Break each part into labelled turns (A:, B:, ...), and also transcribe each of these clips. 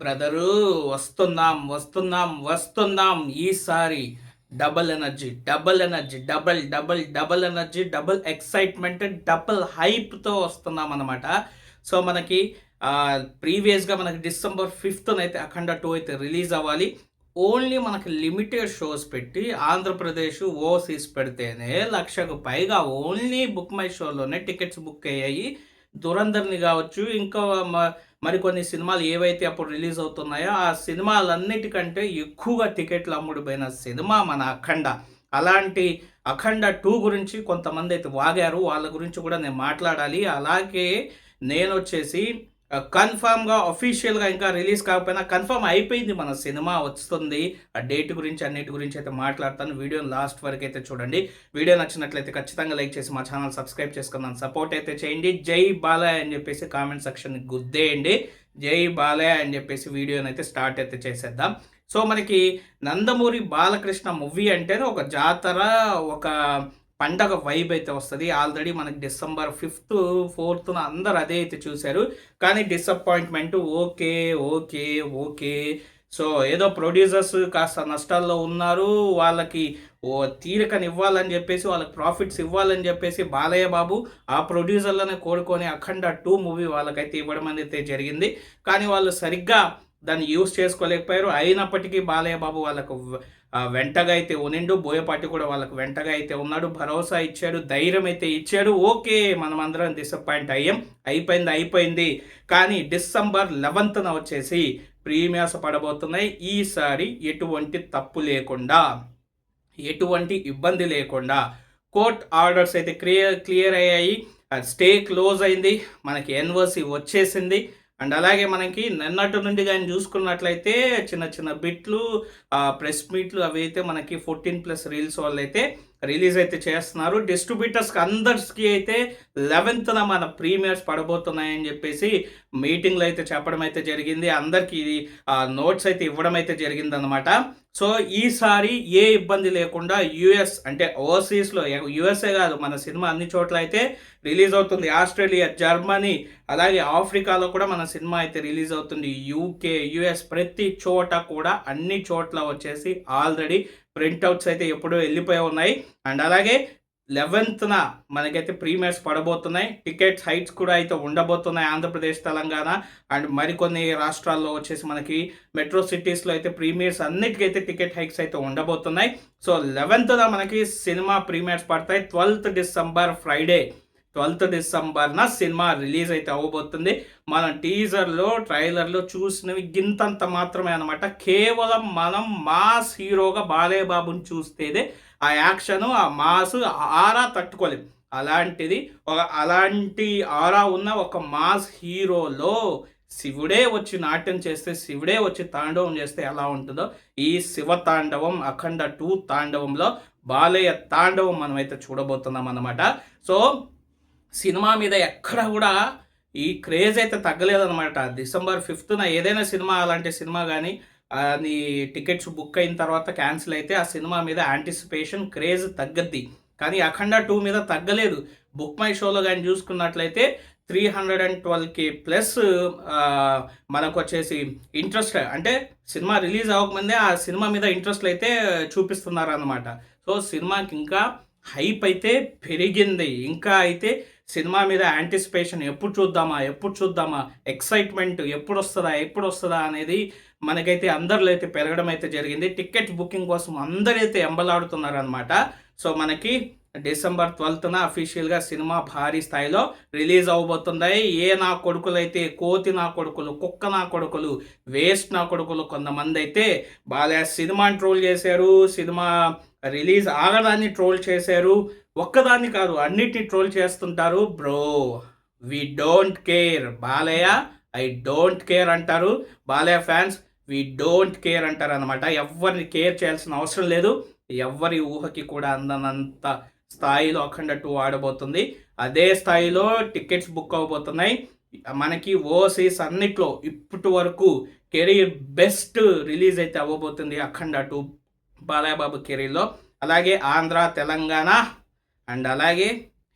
A: Brother వస్తున్నాం వస్తున్నాం వస్తున్నాం. ఈసారి double energy double energy double double double energy double excitement double హైప్తో వస్తున్నాం అనమాట సో మనకి ప్రీవియస్గా మనకి డిసెంబర్ ఫిఫ్త్న అయితే అఖండ టూ అయితే రిలీజ్ అవ్వాలి. ఓన్లీ మనకి లిమిటెడ్ షోస్ పెట్టి ఆంధ్రప్రదేశ్ ఓసీస్ పెడితేనే లక్షకు పైగా ఓన్లీ బుక్ మై షోలోనే టికెట్స్ బుక్ అయ్యాయి. దురంధర్ని కావచ్చు ఇంకా మరికొన్ని సినిమాలు ఏవైతే అప్పుడు రిలీజ్ అవుతున్నాయో ఆ సినిమాలన్నిటికంటే ఎక్కువగా టికెట్లు అమ్ముడుపోయిన సినిమా మన అఖండ. అలాంటి అఖండ టూ గురించి కొంతమంది అయితే వాగారు. వాళ్ళ గురించి కూడా నేను మాట్లాడాలి. అలాగే నేను వచ్చేసి కన్ఫామ్గా అఫీషియల్గా ఇంకా రిలీజ్ కాకపోయినా కన్ఫామ్ అయిపోయింది మన సినిమా వస్తుంది. ఆ డేట్ గురించి అన్నిటి గురించి అయితే మాట్లాడతాను. వీడియోని లాస్ట్ వరకు అయితే చూడండి. వీడియో నచ్చినట్లయితే ఖచ్చితంగా లైక్ చేసి మా ఛానల్ సబ్స్క్రైబ్ చేసుకున్నాను సపోర్ట్ అయితే చేయండి. జై బాలయ్య అని చెప్పేసి కామెంట్ సెక్షన్ గుద్దేయండి. జై బాలయ్య అని చెప్పేసి వీడియోని అయితే స్టార్ట్ అయితే చేసేద్దాం. సో మనకి నందమూరి బాలకృష్ణ మూవీ అంటేనే ఒక జాతర ఒక పండగ వైబ్ అయితే వస్తుంది. ఆల్రెడీ మనకి డిసెంబర్ ఫిఫ్త్ ఫోర్త్న అందరు అదే అయితే చూశారు. కానీ disappointment okay okay okay. So ఏదో ప్రొడ్యూసర్స్ కాస్త నష్టాల్లో ఉన్నారు. వాళ్ళకి ఓ తీరికని ఇవ్వాలని చెప్పేసి వాళ్ళకి ప్రాఫిట్స్ ఇవ్వాలని చెప్పేసి బాలయ్య బాబు ఆ ప్రొడ్యూసర్లను కోరుకొని అఖండ టూ మూవీ వాళ్ళకైతే ఇవ్వడం అనేది జరిగింది. కానీ వాళ్ళు సరిగ్గా దాన్ని యూస్ చేసుకోలేకపోయారు. అయినప్పటికీ బాలయ్య బాబు వాళ్ళకు వెంటగా అయితే ఉనిండు బోయపాటి కూడా వాళ్ళకు వెంటగా అయితే ఉన్నాడు భరోసా ఇచ్చాడు ధైర్యం అయితే ఇచ్చాడు. ఓకే మనం అందరం డిసప్పాయింట్ అయ్యాం. అయిపోయింది అయిపోయింది. కానీ డిసెంబర్ లెవెన్త్న వచ్చేసి ప్రీమియర్స్ పడబోతున్నాయి. ఈసారి ఎటువంటి తప్పు లేకుండా ఎటువంటి ఇబ్బంది లేకుండా కోర్ట్ ఆర్డర్స్ అయితే క్లియర్ క్లియర్ అయ్యాయి. స్టే క్లోజ్ అయింది. మనకి ఎన్వర్సీ వచ్చేసింది. అండ్ అలాగే మనకి నిన్నటి నుండి కానీ చూసుకున్నట్లయితే చిన్న చిన్న బిట్లు ప్రెస్ మీట్లు అవి అయితే మనకి ఫోర్టీన్ ప్లస్ రీల్స్ వాళ్ళు అయితే రిలీజ్ అయితే చేస్తున్నారు. డిస్ట్రిబ్యూటర్స్కి అందరికీ అయితే లెవెన్త్న మన ప్రీమియర్స్ పడబోతున్నాయని చెప్పేసి మీటింగ్లో అయితే చెప్పడం అయితే జరిగింది. అందరికీ నోట్స్ అయితే ఇవ్వడం అయితే జరిగిందనమాట సో ఈసారి ఏ ఇబ్బంది లేకుండా యుఎస్ అంటే ఓవర్సీస్లో యుఎస్ఏ కాదు మన సినిమా అన్ని చోట్ల అయితే రిలీజ్ అవుతుంది. ఆస్ట్రేలియా జర్మనీ అలాగే ఆఫ్రికాలో కూడా మన సినిమా అయితే రిలీజ్ అవుతుంది. యూకే యుఎస్ ప్రతి చోట కూడా అన్ని చోట్ల వచ్చేసి ఆల్రెడీ ప్రింట్అవుట్స్ అయితే ఎప్పుడో వెళ్ళిపోయి ఉన్నాయి. అండ్ అలాగే లెవెన్త్న మనకైతే ప్రీమియర్స్ పడబోతున్నాయి. టికెట్స్ హైట్స్ కూడా అయితే ఉండబోతున్నాయి ఆంధ్రప్రదేశ్ తెలంగాణ. అండ్ మరికొన్ని రాష్ట్రాల్లో వచ్చేసి మనకి మెట్రో సిటీస్లో అయితే ప్రీమియర్స్ అన్నిటికైతే టికెట్ హైక్స్ అయితే ఉండబోతున్నాయి. సో లెవెన్త్న మనకి సినిమా ప్రీమియర్స్ పడతాయి. ట్వెల్త్ డిసెంబర్ ఫ్రైడే ట్వెల్త్ డిసెంబర్న సినిమా రిలీజ్ అయితే అవ్వబోతుంది మనం టీజర్లో ట్రైలర్లో చూసినవి గింతంత మాత్రమే అనమాట కేవలం మనం మాస్ హీరోగా బాలయ్య బాబుని చూస్తేనే ఆ యాక్షన్ ఆ మాస్ ఆరా తట్టుకోలేం. అలాంటిది ఒక అలాంటి ఆరా ఉన్న ఒక మాస్ హీరోలో శివుడే వచ్చి నాట్యం చేస్తే శివుడే వచ్చి తాండవం చేస్తే ఎలా ఉంటుందో ఈ శివ తాండవం అఖండ టూ తాండవంలో బాలయ్య తాండవం మనమైతే చూడబోతున్నాం అన్నమాట సో సినిమా మీద ఎక్కడ కూడా ఈ క్రేజ్ అయితే తగ్గలేదన్నమాట. డిసెంబర్ ఫిఫ్త్న ఏదైనా సినిమా అలాంటి సినిమా కానీ అది టికెట్స్ బుక్ అయిన తర్వాత క్యాన్సిల్ అయితే ఆ సినిమా మీద యాంటిసిపేషన్ క్రేజ్ తగ్గద్ది. కానీ అఖండ టూ మీద తగ్గలేదు. బుక్ మై షోలో కానీ చూసుకున్నట్లయితే త్రీ హండ్రెడ్ అండ్ ట్వెల్వ్కి ప్లస్ మనకు వచ్చేసి ఇంట్రెస్ట్ అంటే సినిమా రిలీజ్ అవ్వకముందే ఆ సినిమా మీద ఇంట్రెస్ట్ అయితే చూపిస్తున్నారు అనమాట సో సినిమాకి ఇంకా హైప్ అయితే పెరిగింది. ఇంకా అయితే సినిమా మీద యాంటిసిపేషన్ ఎప్పుడు చూద్దామా ఎప్పుడు చూద్దామా ఎక్సైట్మెంట్ ఎప్పుడు వస్తుందా ఎప్పుడు వస్తుందా అనేది మనకైతే అందరిలో అయితే పెరగడం అయితే జరిగింది. టికెట్ బుకింగ్ కోసం అందరైతే అయితే ఎంబలాడుతున్నారనమాట సో మనకి డిసెంబర్ ట్వెల్త్న అఫీషియల్గా సినిమా భారీ స్థాయిలో రిలీజ్ అవబోతుంది. ఏ నా కొడుకులు అయితే కోతి నా కొడుకులు కుక్క నా కొడుకులు వేస్ట్ నా కొడుకులు కొంతమంది అయితే బాగా సినిమాని ట్రోల్ చేశారు. సినిమా రిలీజ్ ఆగడాన్ని ట్రోల్ చేశారు. ఒక్కదాన్ని కాదు అన్నిటిని ట్రోల్ చేస్తుంటారు bro we don't care Balayya I don't care అంటారు. Balayya fans we don't care అంటారు అనమాట ఎవరిని కేర్ చేయాల్సిన అవసరం లేదు. ఎవరి ఊహకి కూడా అందనంత స్థాయిలో అఖండ టూ ఆడబోతుంది. అదే స్థాయిలో టికెట్స్ బుక్ అవబోతున్నాయి. మనకి ఓసీస్ అన్నిట్లో ఇప్పటి వరకు కెరీర్ బెస్ట్ రిలీజ్ అయితే అవ్వబోతుంది అఖండ టూ బాలయ్యబాబు కెరీర్లో. అలాగే ఆంధ్ర తెలంగాణ అండ్ అలాగే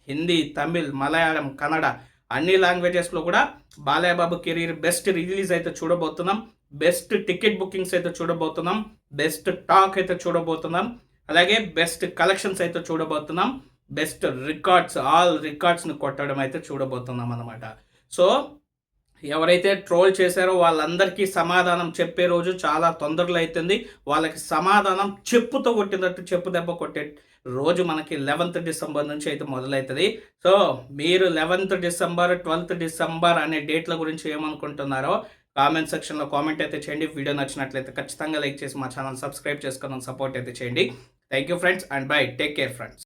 A: హిందీ తమిళ్ మలయాళం కన్నడ అన్ని లాంగ్వేజెస్లో కూడా బాలయ్యబాబు కెరీర్ బెస్ట్ రిలీజ్ అయితే చూడబోతున్నాం. బెస్ట్ టికెట్ బుకింగ్స్ అయితే చూడబోతున్నాం. బెస్ట్ టాక్ అయితే చూడబోతున్నాం. అలాగే బెస్ట్ కలెక్షన్స్ అయితే చూడబోతున్నాం. బెస్ట్ రికార్డ్స్ ఆల్ రికార్డ్స్ని కొట్టడం అయితే చూడబోతున్నాం అనమాట సో ఎవరైతే ట్రోల్ చేశారో వాళ్ళందరికీ సమాధానం చెప్పే రోజు చాలా తొందరలో అవుతుంది వాళ్ళకి సమాధానం చెప్పుతో కొట్టినట్టు చెప్పు దెబ్బ కొట్టే రోజు మనకి లెవెన్త్ డిసెంబర్ నుంచి అయితే మొదలవుతుంది సో మీరు లెవెన్త్ డిసెంబర్ ట్వెల్త్ డిసెంబర్ అనే డేట్ల గురించి ఏమనుకుంటున్నారో కామెంట్ సెక్షన్లో కామెంట్ అయితే చేయండి. వీడియో నచ్చినట్లయితే ఖచ్చితంగా లైక్ చేసి మా ఛానల్ సబ్స్క్రైబ్ చేసుకుని సపోర్ట్ అయితే చేయండి. Thank you friends and bye take care friends